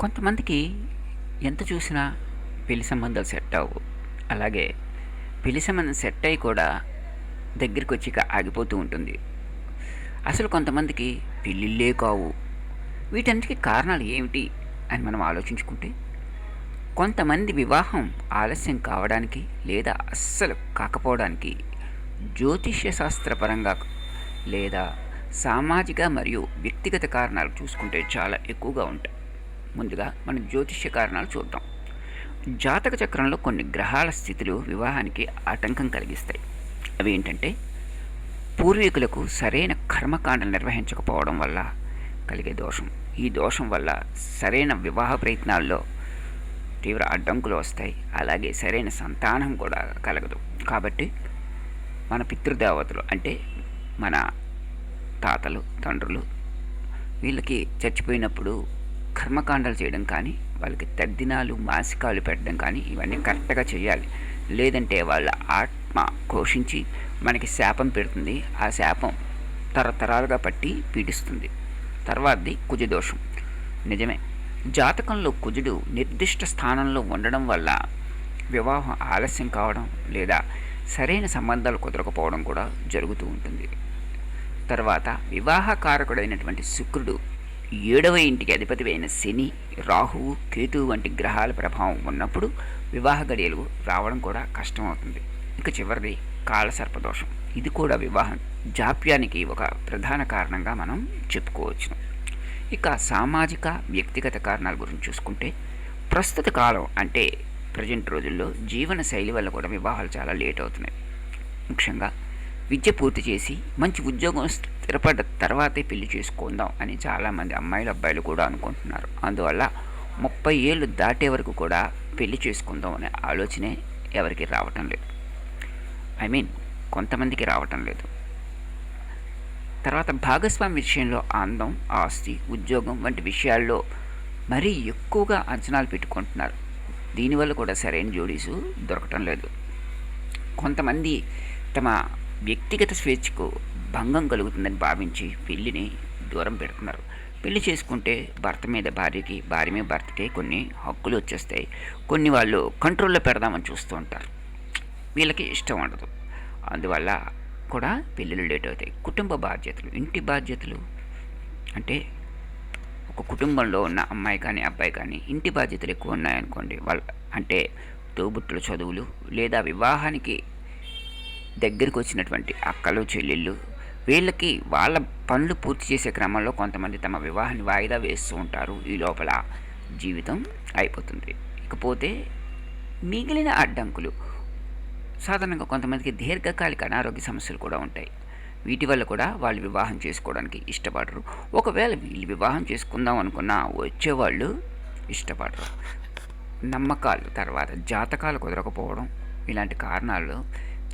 కొంతమందికి ఎంత చూసినా పెళ్ళి సంబంధాలు సెట్ అవ్వు. అలాగే పెళ్ళి సంబంధం సెట్ అయ్యి కూడా దగ్గరికి వచ్చి ఆగిపోతూ ఉంటుంది. అసలు కొంతమందికి పెళ్ళిళ్ళే కావు. వీటన్నిటికీ కారణాలు ఏమిటి అని మనం ఆలోచించుకుంటే కొంతమంది వివాహం ఆలస్యం కావడానికి లేదా అస్సలు కాకపోవడానికి జ్యోతిష్య శాస్త్రపరంగా లేదా సామాజిక మరియు వ్యక్తిగత కారణాలు చూసుకుంటే చాలా ఎక్కువగా ఉంటాయి. ముందుగా మనం జ్యోతిష్య కారణాలు చూద్దాం. జాతక చక్రంలో కొన్ని గ్రహాల స్థితులు వివాహానికి ఆటంకం కలిగిస్తాయి. అవి ఏంటంటే పూర్వీకులకు సరైన కర్మకాండలు నిర్వహించకపోవడం వల్ల కలిగే దోషం. ఈ దోషం వల్ల సరైన వివాహ ప్రయత్నాల్లో తీవ్ర అడ్డంకులు వస్తాయి. అలాగే సరైన సంతానం కూడా కలగదు. కాబట్టి మన పితృదేవతలు అంటే మన తాతలు తండ్రులు వీళ్ళకి చచ్చిపోయినప్పుడు కర్మకాండాలు చేయడం కానీ వాళ్ళకి తద్దినాలు మాసికాలు పెట్టడం కానీ ఇవన్నీ కరెక్ట్గా చేయాలి లేదంటే వాళ్ళ ఆత్మ ఘోషించి మనకి శాపం పెడుతుంది. ఆ శాపం తరతరాలుగా పట్టి పీడిస్తుంది. తర్వాతది కుజదోషం. నిజమే. జాతకంలో కుజుడు నిర్దిష్ట స్థానంలో ఉండడం వల్ల వివాహం ఆలస్యం కావడం లేదా సరైన సంబంధాలు కుదరకపోవడం కూడా జరుగుతూ ఉంటుంది. తర్వాత వివాహకారకుడైనటువంటి శుక్రుడు ఏడవ ఇంటికి అధిపతి అయిన శని రాహువు కేతువు వంటి గ్రహాల ప్రభావం ఉన్నప్పుడు వివాహ గడియలు రావడం కూడా కష్టమవుతుంది. ఇక చివరిది కాలసర్పదోషం. ఇది కూడా వివాహం. జాప్యానికి ఒక ప్రధాన కారణంగా మనం చెప్పుకోవచ్చు. ఇక సామాజిక వ్యక్తిగత కారణాల గురించి చూసుకుంటే ప్రస్తుత కాలం అంటే ప్రజెంట్ రోజుల్లో జీవన శైలి వల్ల కూడా వివాహాలు చాలా లేట్ అవుతున్నాయి. ముఖ్యంగా విద్య పూర్తి చేసి మంచి ఉద్యోగం స్థిరపడ్డ తర్వాతే పెళ్ళి చేసుకుందాం అని చాలామంది అమ్మాయిలు అబ్బాయిలు కూడా అనుకుంటున్నారు. అందువల్ల ముప్పై ఏళ్ళు దాటే వరకు కూడా పెళ్ళి చేసుకుందాం అనే ఆలోచనే ఎవరికి రావటం లేదు. ఐ మీన్ కొంతమందికి రావటం లేదు. తర్వాత భాగస్వామి విషయంలో ఆనందం ఆస్తి ఉద్యోగం వంటి విషయాల్లో మరీ ఎక్కువగా అంచనాలు పెట్టుకుంటున్నారు. దీనివల్ల కూడా సరైన జోడీసు దొరకటం లేదు. కొంతమంది తమ వ్యక్తిగత స్వేచ్ఛకు భంగం కలుగుతుందని భావించి పెళ్ళిని దూరం పెడుతున్నారు. పెళ్ళి చేసుకుంటే భర్త మీద భార్యకి భార్య మీద భర్తకి కొన్ని హక్కులు వచ్చేస్తాయి. కొన్ని వాళ్ళు కంట్రోల్లో పెడదామని చూస్తూ ఉంటారు. వీళ్ళకి ఇష్టం ఉండదు. అందువల్ల కూడా పెళ్ళిళ్ళు లేట్ అవుతాయి. కుటుంబ బాధ్యతలు ఇంటి బాధ్యతలు అంటే ఒక కుటుంబంలో ఉన్న అమ్మాయి కానీ అబ్బాయి కానీ ఇంటి బాధ్యతలు ఎక్కువ ఉన్నాయనుకోండి వాళ్ళ అంటే తోబుట్టుల చదువులు లేదా వివాహానికి దగ్గరికి వచ్చినటువంటి అక్కలు చెల్లెళ్ళు వీళ్ళకి వాళ్ళ పనులు పూర్తి చేసే క్రమంలో కొంతమంది తమ వివాహాన్ని వాయిదా వేస్తూ ఉంటారు. ఈ లోపల జీవితం అయిపోతుంది. ఇకపోతే మిగిలిన అడ్డంకులు. సాధారణంగా కొంతమందికి దీర్ఘకాలిక అనారోగ్య సమస్యలు కూడా ఉంటాయి. వీటి వల్ల కూడా వాళ్ళు వివాహం చేసుకోవడానికి ఇష్టపడరు. ఒకవేళ వీళ్ళు వివాహం చేసుకుందాం అనుకున్నా వచ్చేవాళ్ళు ఇష్టపడరు. నమ్మకాలు తర్వాత జాతకాలు కుదరకపోవడం ఇలాంటి కారణాలు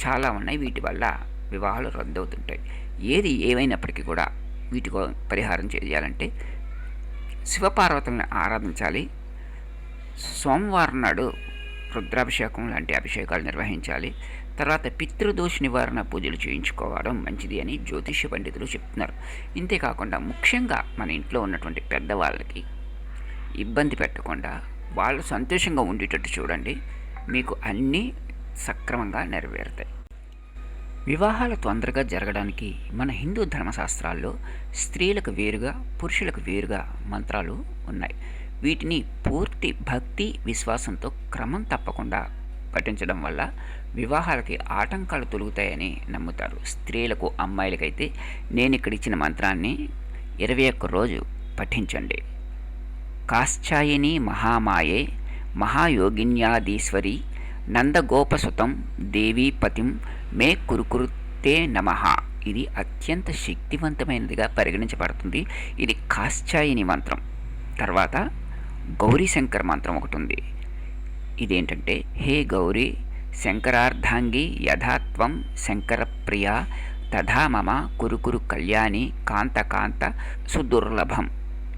చాలా ఉన్నాయి. వీటి వల్ల వివాహాలు రద్దవుతుంటాయి. ఏది ఏమైనప్పటికీ కూడా వీటికి పరిహారం చేయాలంటే శివపార్వతులను ఆరాధించాలి. సోమవారం నాడు రుద్రాభిషేకం లాంటి అభిషేకాలు నిర్వహించాలి. తర్వాత పితృదోష నివారణ పూజలు చేయించుకోవడం మంచిది అని జ్యోతిష్య పండితులు చెప్తున్నారు. ఇంతేకాకుండా ముఖ్యంగా మన ఇంట్లో ఉన్నటువంటి పెద్దవాళ్ళకి ఇబ్బంది పెట్టకుండా వాళ్ళు సంతోషంగా ఉండేటట్టు చూడండి. మీకు అన్నీ సక్రమంగా నెరవేరుతాయి. వివాహాలు తొందరగా జరగడానికి మన హిందూ ధర్మశాస్త్రాల్లో స్త్రీలకు వేరుగా పురుషులకు వేరుగా మంత్రాలు ఉన్నాయి. వీటిని పూర్తి భక్తి విశ్వాసంతో క్రమం తప్పకుండా పఠించడం వల్ల వివాహాలకి ఆటంకాలు తొలుగుతాయని నమ్ముతారు. స్త్రీలకు అమ్మాయిలకైతే నేను ఇక్కడ ఇచ్చిన మంత్రాన్ని ఇరవై ఒక్క రోజు పఠించండి. కాశ్చాయిని మహామాయే మహాయోగిన్యాధీశ్వరి నందగోపసుతం దేవీపతిం మే కురుకురుతే నమ. ఇది అత్యంత శక్తివంతమైనదిగా పరిగణించబడుతుంది. ఇది కాశ్చాయిని మంత్రం. తర్వాత గౌరీ శంకర్ మంత్రం ఒకటి ఉంది ఇదేంటంటే హే గౌరీ శంకరార్ధాంగి యథాత్వం శంకరప్రియ తథా మమ కురుకురు కళ్యాణి కాంత కాంత సుదుర్లభం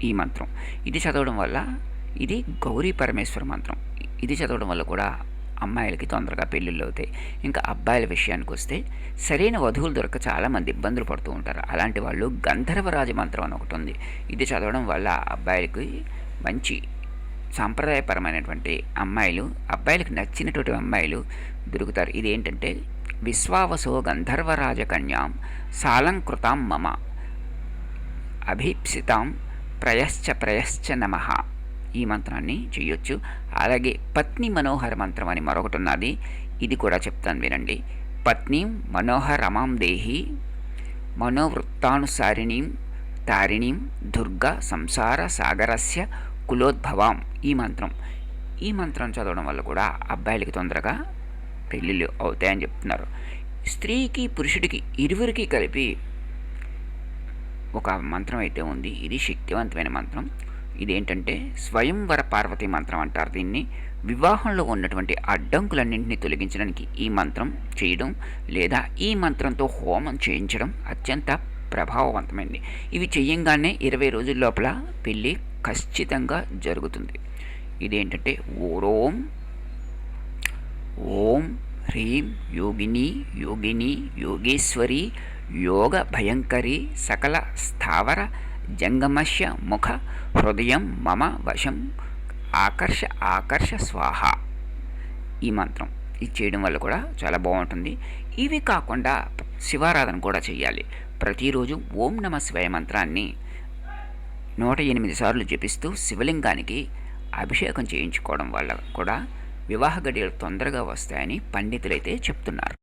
ఈ మంత్రం. ఇది చదవడం వల్ల ఇది గౌరీ పరమేశ్వర మంత్రం. ఇది చదవడం వల్ల కూడా అమ్మాయిలకి తొందరగా పెళ్ళిళ్ళు అవుతాయి. ఇంకా అబ్బాయిల విషయానికి వస్తే సరైన వధువులు దొరక చాలామంది ఇబ్బందులు పడుతూ ఉంటారు. అలాంటి వాళ్ళు గంధర్వరాజ మంత్రం అని ఒకటి ఉంది. ఇది చదవడం వల్ల అబ్బాయిలకి మంచి సాంప్రదాయపరమైనటువంటి అమ్మాయిలు అబ్బాయిలకు నచ్చినటువంటి అమ్మాయిలు దొరుకుతారు. ఇదేంటంటే విశ్వావసో గంధర్వరాజకన్యాం సాలంకృతాం మమ అభీప్సితాం ప్రయశ్చ ప్రయశ్చ నమ. ఈ మంత్రాన్ని చేయొచ్చు అలాగే పత్ని మనోహర మంత్రం అని మరొకటి ఉన్నది ఇది కూడా చెప్తాను వినండి. పత్ని మనోహరమాం దేహి మనోవృత్తానుసారిణీం తారిణీం దుర్గా సంసార సాగరస్య కులోద్భవాం ఈ మంత్రం. ఈ మంత్రం చదవడం వల్ల కూడా అబ్బాయిలకి తొందరగా పెళ్ళిళ్ళు అవుతాయని చెప్తున్నారు. స్త్రీకి పురుషుడికి ఇరువురికి కలిపి ఒక మంత్రం అయితే ఉంది. ఇది శక్తివంతమైన మంత్రం. ఇదేంటంటే స్వయంవర పార్వతి మంత్రం అంటారు దీన్ని. వివాహంలో ఉన్నటువంటి అడ్డంకులన్నింటినీ తొలగించడానికి ఈ మంత్రం చేయడం లేదా ఈ మంత్రంతో హోమం చేయించడం అత్యంత ప్రభావవంతమైంది. ఇవి చేయంగానే ఇరవై రోజుల లోపల పెళ్ళి ఖచ్చితంగా జరుగుతుంది. ఇదేంటంటే ఓరోం ఓం హ్రీం యోగిని యోగిని యోగేశ్వరి యోగ భయంకరి సకల స్థావర జంగమస్య ముఖ హృదయం మమ వశం ఆకర్ష ఆకర్ష స్వాహ. ఈ మంత్రం ఇది చేయడం వల్ల కూడా చాలా బాగుంటుంది. ఇవి కాకుండా శివారాధన కూడా చేయాలి ప్రతిరోజు ఓం నమ శివాయ మంత్రాన్ని నూట ఎనిమిది సార్లు జపిస్తూ శివలింగానికి అభిషేకం చేయించుకోవడం వల్ల కూడా వివాహ గడియలు తొందరగా వస్తాయని పండితులైతే చెప్తున్నారు.